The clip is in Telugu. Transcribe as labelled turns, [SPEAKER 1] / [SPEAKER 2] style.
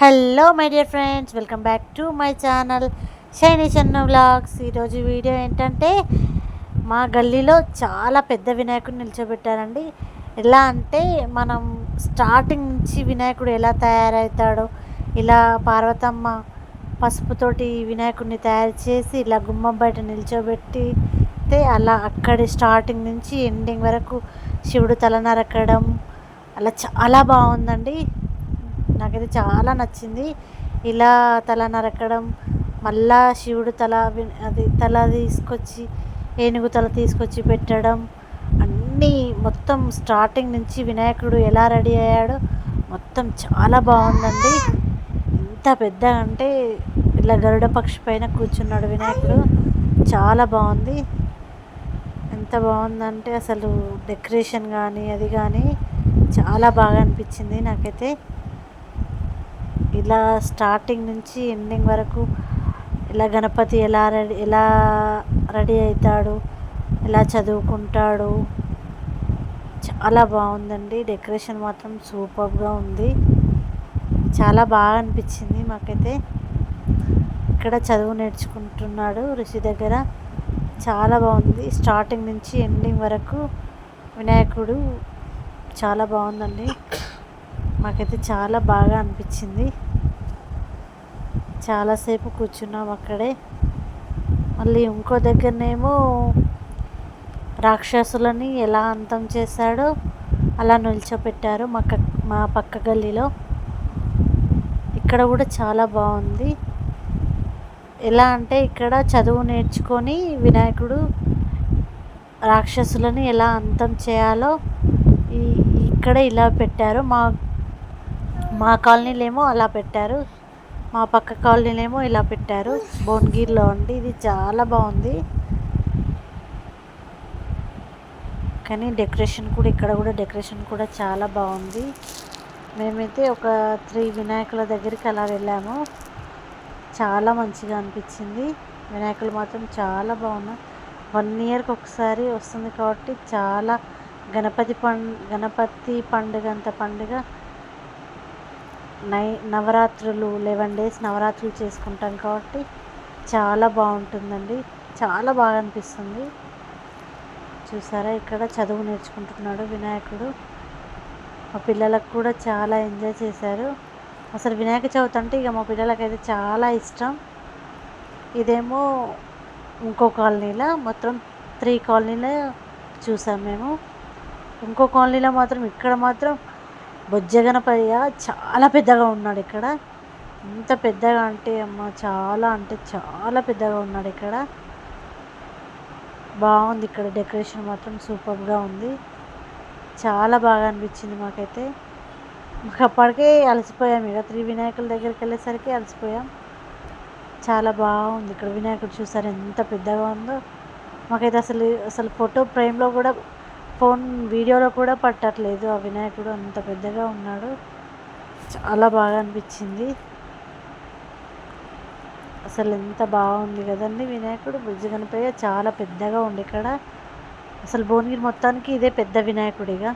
[SPEAKER 1] Hello my dear friends welcome back to my channel Shiny Chenna vlogs ఈరోజు వీడియో ఏంటంటే మా గల్లీలో చాలా పెద్ద వినాయకుడు నిల్చోబెట్టారండి. ఎలా అంటే మనం స్టార్టింగ్ నుంచి వినాయకుడు ఎలా తయారవుతాడో ఇలా పార్వతమ్మ పసుపుతోటి వినాయకుడిని తయారు చేసి ఇలా గుమ్మం బయట నిల్చోబెట్టితే అలా అక్కడి స్టార్టింగ్ నుంచి ఎండింగ్ వరకు శివుడు తల నరకడం అలా చాలా బాగుందండి. నాకైతే చాలా నచ్చింది. ఇలా తల నరకడం మళ్ళా శివుడు తల అది తల తీసుకొచ్చి ఏనుగు తల తీసుకొచ్చి పెట్టడం అన్నీ మొత్తం స్టార్టింగ్ నుంచి వినాయకుడు ఎలా రెడీ అయ్యాడో మొత్తం చాలా బాగుందండి. ఎంత పెద్ద అంటే ఇలా గరుడ పక్షి పైన కూర్చున్నాడు వినాయకుడు. చాలా బాగుంది. ఎంత బాగుందంటే అసలు డెకరేషన్ కానీ అది కానీ చాలా బాగా అనిపించింది నాకైతే. ఇలా స్టార్టింగ్ నుంచి ఎండింగ్ వరకు ఇలా గణపతి ఎలా రెడీ ఎలా రెడీ అవుతాడు ఎలా చదువుకుంటాడు చాలా బాగుందండి. డెకరేషన్ మాత్రం సూపర్గా ఉంది. చాలా బాగా అనిపించింది మాకైతే. ఇక్కడ చదువు నేర్చుకుంటున్నాడు ఋషి దగ్గర. చాలా బాగుంది. స్టార్టింగ్ నుంచి ఎండింగ్ వరకు వినాయకుడు చాలా బాగుందండి. మాకైతే చాలా బాగా అనిపించింది. చాలాసేపు కూర్చున్నాం అక్కడే. మళ్ళీ ఇంకో దగ్గరనేమో రాక్షసులని ఎలా అంతం చేశాడో అలా నిల్చోపెట్టారు మా క మా పక్క గల్లీలో. ఇక్కడ కూడా చాలా బాగుంది. ఎలా అంటే ఇక్కడ చదువు నేర్చుకొని వినాయకుడు రాక్షసులని ఎలా అంతం చేయాలో ఇక్కడ ఇలా పెట్టారు. మా మా కాలనీలేమో అలా పెట్టారు. మా పక్క కాలనీలేమో ఇలా పెట్టారు. భువనగిరిలో ఉండి ఇది చాలా బాగుంది. కానీ డెకరేషన్ కూడా ఇక్కడ కూడా డెకరేషన్ కూడా చాలా బాగుంది. మేమైతే ఒక త్రీ వినాయకుల దగ్గరికి అలా వెళ్ళాము. చాలా మంచిగా అనిపించింది. వినాయకులు మాత్రం చాలా బాగున్నాయి. వన్ ఇయర్కి ఒకసారి వస్తుంది కాబట్టి చాలా గణపతి పం గణపతి పండుగ అంత పండుగ నై నవరాత్రులు లెవెన్ డేస్ నవరాత్రులు చేసుకుంటాం కాబట్టి చాలా బాగుంటుందండి. చాలా బాగా అనిపిస్తుంది. చూసారా? ఇక్కడ చదువు నేర్చుకుంటున్నాడు వినాయకుడు. మా పిల్లలకు కూడా చాలా ఎంజాయ్ చేశారు. అసలు వినాయక చవితి అంటే ఇక మా పిల్లలకైతే చాలా ఇష్టం. ఇదేమో ఇంకో కాలనీలో మొత్తం త్రీ కాలనీలో చూసాం మేము. ఇంకో కాలనీలో మాత్రం ఇక్కడ మాత్రం బొజ్జగనపయ్య చాలా పెద్దగా ఉన్నాడు ఇక్కడ. ఎంత పెద్దగా అంటే అమ్మ చాలా అంటే చాలా పెద్దగా ఉన్నాడు ఇక్కడ. బాగుంది ఇక్కడ డెకరేషన్ మాత్రం సూపర్గా ఉంది. చాలా బాగా అనిపించింది మాకైతే. మాకు అప్పటికే అలసిపోయాం ఇక. త్రీ వినాయకుల దగ్గరికి వెళ్ళేసరికి అలసిపోయాం. చాలా బాగుంది ఇక్కడ వినాయకుడు చూసారు ఎంత పెద్దగా ఉందో. మాకైతే అసలు అసలు ఫోటో ఫ్రేమ్లో కూడా ఫోన్ వీడియోలో కూడా పట్టట్లేదు. ఆ వినాయకుడు అంత పెద్దగా ఉన్నాడు. చాలా బాగా అనిపించింది. అసలు ఎంత బాగుంది కదండి వినాయకుడు. బుజ్జి కనిపోయే చాలా పెద్దగా ఉంది ఇక్కడ. అసలు భువనగిరి మొత్తానికి ఇదే పెద్ద వినాయకుడిగా.